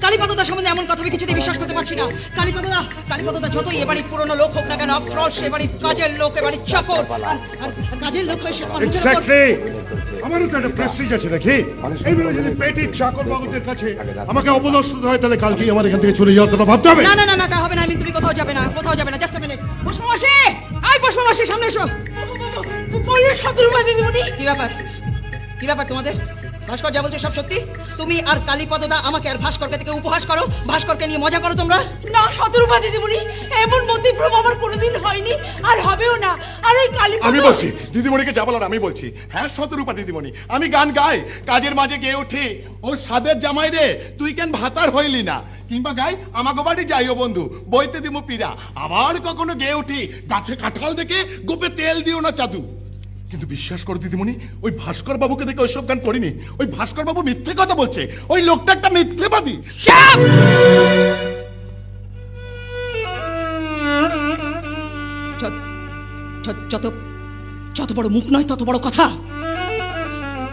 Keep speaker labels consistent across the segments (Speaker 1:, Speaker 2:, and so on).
Speaker 1: কালীপদদা সম্বন্ধে এমন কথা আমি কিছুতেই বিশ্বাস করতে পারছি না। কালীপদদা কালীপদদা যতই এ বাড়ির পুরনো লোক হোক না কেন আফটার অল সে বাড়ির কাজের লোক এ বাড়ির চাকর আর- আর আর কাজের লোক হয়ে সে
Speaker 2: এক্স্যাক্টলি আমারও তো একটা প্রেস্টিজ আছে নাকি? এইভাবে যদি পেটি চাকর বাবুদের কাছে আমাকে অপদস্থ হয় তাহলে কালকেই আমার এখান থেকে চলে যাওয়ার কথা ভাবতে হবে?
Speaker 1: না না না না তা হবে না আমি তুমি কোথাও যাবে না কোথাও যাবে না জাস্ট মিনিট পুষ্পমাসি আই পুষ্পমাসি সামনে এসো। বলি কি ব্যাপার? কি ব্যাপার তোমাদের? ভাস্কর যা বলছো সব সত্যি? তুমি আর কালীপদদা আমাকে আর ভাস্করকে থেকে উপহাস করো ভাস্করকে নিয়ে মজা করো তোমরা?
Speaker 3: না শতরূপা দিদিমণি এমন মতিভ্রম আমার কোনোদিন হয়নি আর হবেও না। আর ওই কালী
Speaker 4: আমি বলছি দিদিমণিকে যা বলার আমি বলছি। হ্যাঁ শতরূপা দিদিমণি আমি গান গাই কাজের মাঝে গেয়ে উঠি। ও সাদের জামাই রে তুই কেন ভাতার হইলি না? কিংবা গাই আমাকে বাড়ি যাইও বন্ধু বইতে দিমু পীড়া। আবার কখনো গেয়ে উঠি গাছে কাঁঠাল দেখে গোপে তেল দিও না চাদু। কিন্তু বিশ্বাস করো দিদিমণি ওই ভাস্কর বাবুকে দেখে ওইসব গান করিনি ওই ভাস্কর বাবু মিথ্যে কথা বলছে। ওই লোকটা একটা মিথ্যেবাদী।
Speaker 1: যত যত বড় মুখ নয় তত বড় কথা।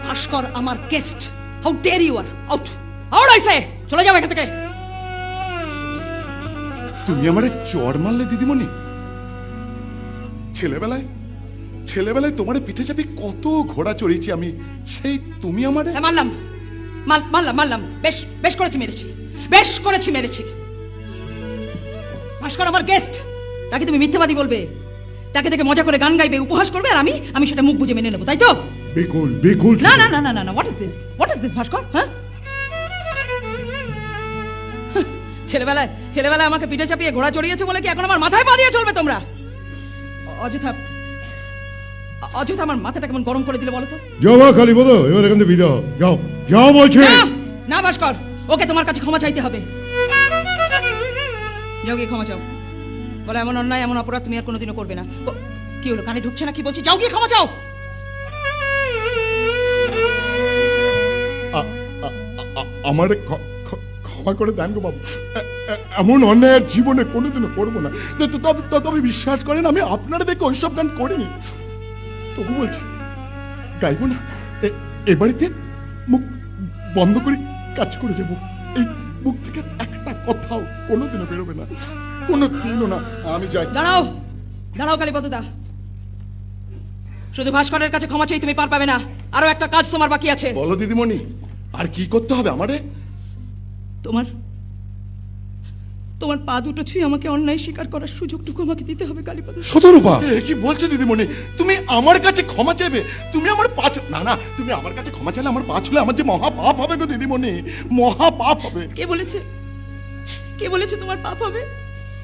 Speaker 1: ভাস্কর আমার গেস্ট হাউ ডেয়ার ইউ আর আউট আউট আই সে চলে যাও এখান থেকে।
Speaker 4: তুমি আমারে চর মারলে দিদিমণি। ছেলেবেলায় ছেলেবেলায় তোমার পিঠে চাপি কত ঘোড়া চড়িয়েছি আমি সেই তুমি আমারে?
Speaker 1: হ্যাঁ মানলাম মাল- মানলাম মানলাম বেশ বেশ করেছি মেরেছি। বেশ করেছি মেরেছি। ভাস্কর আমার গেস্ট তাকে তুমি মিথ্যাবাদী বলবে। তাকে দেখে মজা করে গান গাইবে উপহাস করবে আর আমি আমি সেটা মুখ বুঝে মেনে নেব তাই তো?
Speaker 2: বিকুল বিকুল
Speaker 1: না না না না না না what is this what is this Bhaskar? হ্যাঁ? ছেলেবেলায় ছেলেবেলায় আমাকে পিঠে চাপিয়ে ঘোড়া চড়িয়েছে বলে কি এখন আমার মাথায় পা দিয়ে চলবে তোমরা? অ- অযথা অযথা আমার মাথাটা কেমন গরম করে দিলে বলো তো
Speaker 2: যাও কালী বলো এবার এখান থেকে বিদাও যাও। যাও বলছে।
Speaker 1: না ভাস্কর ওকে তোমার কাছে ক্ষমা চাইতে হবে। যাও গিয়ে ক্ষমা চাও। বলে এমন অন্যায় এমন অপরাধ তুমি আর কোনোদিনও করবে না। কি হলো কানে ঢুকছে না কি বলছি? যাও গিয়ে ক্ষমা চাও।
Speaker 4: আমারে ক্ষ- ক্ষ- ক্ষমা করে দেন গো বাবু। এমন অন্যায় জীবনে কোনোদিনও করব না। তবে বিশ্বাস করেন আমি আপনারা দেখে ওইসব গান করিনি। তবু বলছি গাইবো না। এ- বাড়িতে মুখ বন্ধ করে কাজ করে যাব এই মুখ থেকে একটা কথাও কোনোদিনও বেরোবে না। কোনো দিনও না। আমি যাই।
Speaker 1: দাঁড়াও। দাঁড়াও কালীপদদা। শুধু ভাস্করের কাছে ক্ষমা চাই তুমি পার পাবে না। আরও একটা কাজ তোমার বাকি আছে।
Speaker 4: বলো দিদিমণি আর কি করতে হবে আমারে?
Speaker 1: তোমার তোমার পা দুটো ছুঁয়ে আমাকে অন্যায় স্বীকার করার সুযোগটুকু আমাকে দিতে হবে কালীপদ।
Speaker 2: শতরূপা
Speaker 4: এ কি বলছো দিদিমণি? তুমি আমার কাছে ক্ষমা চাইবে? তুমি আমার পাঁচ না না তুমি আমার কাছে ক্ষমা চাইলে আমার পাঁচ হলে আমার যে মহা পাপ হবে গো দিদিমণি মহা পাপ হবে।
Speaker 3: কে বলেছে? কে বলেছে তোমার পাপ হবে?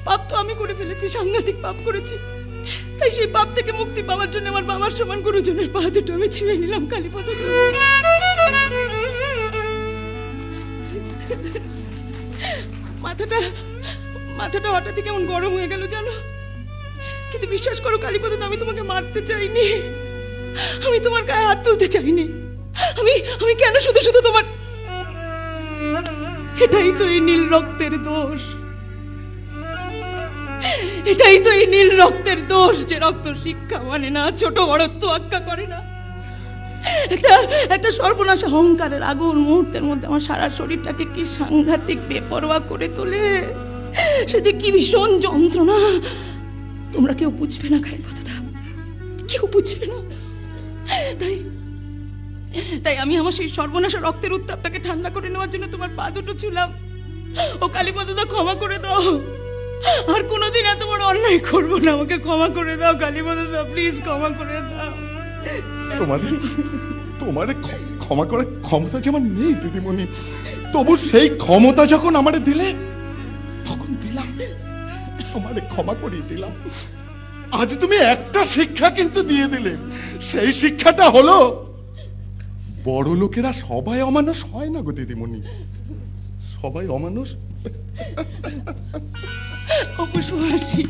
Speaker 3: পাপ তো আমি করে ফেলেছি সাংঘাতিক পাপ করেছি। তাই সেই পাপ থেকে মুক্তি পাওয়ার জন্য আমার বাবার সমান গুরুজনের পা দুটো আমি ছুঁয়ে নিলাম কালীপদ। মাথাটা মাথাটা হঠাৎই কেমন গরম হয়ে গেল জানো? কিন্তু বিশ্বাস করো, কালীপদ, আমি তোমাকে মারতে চাইনি। আমি তোমার গায়ে হাত তুলতে চাইনি। আমি আমি কেন শুধু শুধু তোমার এটাই তো এই নীল রক্তের দোষ। এটাই তো এই নীল রক্তের দোষ যে রক্ত শিক্ষা মানে না, ছোট বড় তো তোয়াক্কা করে না। একটা একটা সর্বনাশ অহংকারের আগুন মুহূর্তের মধ্যে আমার সারা শরীরটাকে কি সাংঘাতিক বেপরোয়া করে তোলে। সে যে কি ভীষণ যন্ত্রণা। তোমরা কেউ বুঝবে না খাই কথাটা। কেউ বুঝবে না। তাই তাই আমি আমার সেই সর্বনাশা রক্তের উত্তাপটাকে ঠান্ডা করে নেওয়ার জন্য তোমার পা দুটো ছুলাম। ও কালীপদদা ক্ষমা করে দাও। আর কোনোদিন এত বড় অন্যায় করব না। আমাকে ক্ষমা করে দাও কালীপদদা প্লিজ ক্ষমা করে দাও।
Speaker 4: তোমার তোমার ক্ষমা করার ক্ষমতা যেমন নেই, দিদিমণি, তবু সেই ক্ষমতা যখন আমারে দিলে দিলাম। তোমারে ক্ষমা করিয়ে দিলাম। আজ তুমি একটা শিক্ষা কিন্তু দিয়ে দিলে। সেই শিক্ষাটা হলো বড় লোকেরা সবাই অমানুষ হয় না গো দিদিমণি। সবাই অমানুষ?
Speaker 3: অপুষ্পমাসি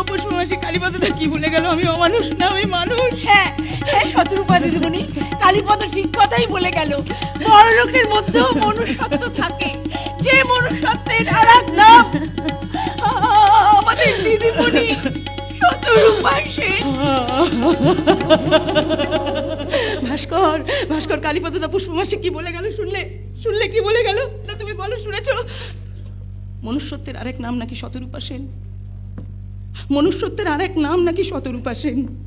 Speaker 3: অপুষ্পমাসি কালীপদদা কি ভুলে গেল? আমি অমানুষ না আমি মানুষ।
Speaker 5: হ্যাঁ হ্যাঁ শতরূপা দিদিমণি কালীপদ ঠিক কথাই বলে গেল। বড় লোকের মধ্যেও মনুষ্যত্ব থাকে। যে মনুষ্যত্বের আর এক নাম আমাদের দিদিমণি শতরূপা সেন
Speaker 3: ভাস্কর ভাস্কর কালীপদদা পুষ্পমাসি কি বলে গেল? শুনলে শুনলে কি বলে গেল? তুমি বলো, শুনেছ?
Speaker 1: মনুষ্যত্বের আরেক নাম নাকি শতরূপা সেন? মনুষ্যত্বের আরেক নাম নাকি শতরূপা সেন?